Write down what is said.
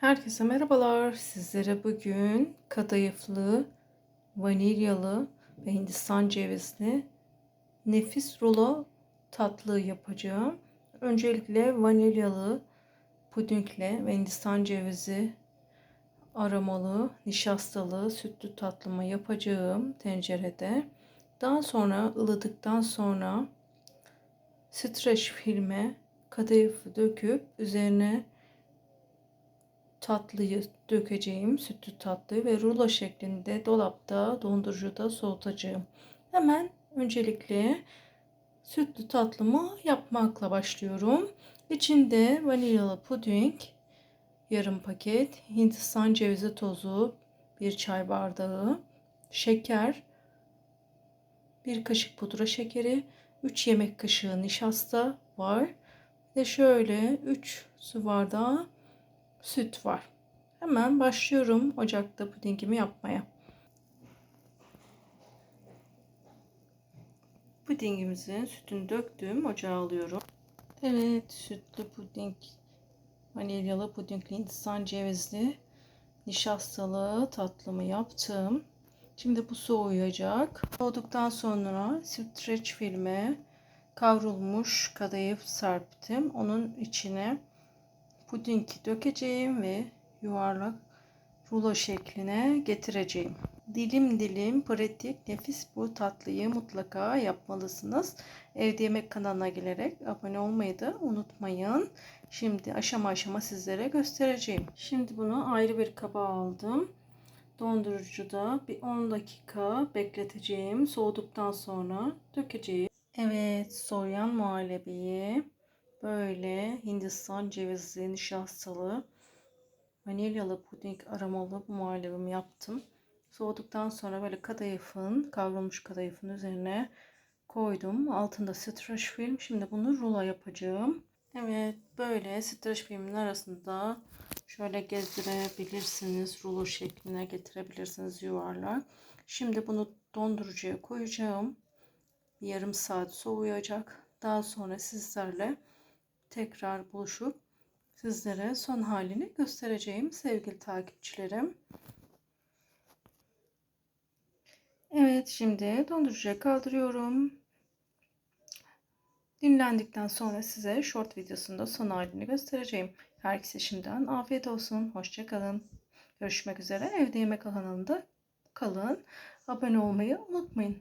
Herkese merhabalar. Sizlere bugün kadayıflı, vanilyalı ve hindistan cevizli nefis rulo tatlı yapacağım. Öncelikle vanilyalı pudingle ve hindistan cevizi aromalı, nişastalı, sütlü tatlımı yapacağım tencerede. Daha sonra ılıdıktan sonra streç filme kadayıfı döküp üzerine tatlıyı dökeceğim. Sütlü tatlıyı ve rulo şeklinde dolapta dondurucuda soğutacağım. Hemen öncelikle sütlü tatlımı yapmakla başlıyorum. İçinde vanilyalı puding, yarım paket, hindistan cevizi tozu, bir çay bardağı, şeker, bir kaşık pudra şekeri, 3 yemek kaşığı nişasta var ve şöyle 3 su bardağı süt var. Hemen başlıyorum ocakta pudingimi yapmaya. Pudingimizin sütünü döktüm. Ocağa alıyorum. Evet sütlü puding vanilyalı pudingli hindistan cevizli nişastalı tatlımı yaptım. Şimdi bu soğuyacak. Soğuduktan sonra streç filme kavrulmuş kadayıf serptim. Onun içine puding dökeceğim ve yuvarlak rulo şekline getireceğim. Dilim dilim pratik nefis bu tatlıyı mutlaka yapmalısınız. Evde yemek kanalına gelerek abone olmayı da unutmayın. Şimdi aşama aşama sizlere göstereceğim. Şimdi bunu ayrı bir kaba aldım. Dondurucuda bir 10 dakika bekleteceğim. Soğuduktan sonra dökeceğim. Evet soğuyan muhallebiyi Böyle Hindistan cevizli, nişastalı, vanilyalı puding aromalı bu muhallebimi yaptım. Soğuduktan sonra böyle kadayıfın, kavrulmuş kadayıfın üzerine koydum. Altında streç film. Şimdi bunu rulo yapacağım. Evet böyle streç filmin arasında şöyle gezdirebilirsiniz. Rulo şekline getirebilirsiniz yuvarlak. Şimdi bunu dondurucuya koyacağım. Yarım saat soğuyacak. Daha sonra sizlerle tekrar buluşup sizlere son halini göstereceğim sevgili takipçilerim. Evet şimdi dondurucuya kaldırıyorum. Dinlendikten sonra size short videosunda son halini göstereceğim. Herkese şimdiden afiyet olsun. Hoşçakalın. Görüşmek üzere. Evde yemek alanında kalın. Abone olmayı unutmayın.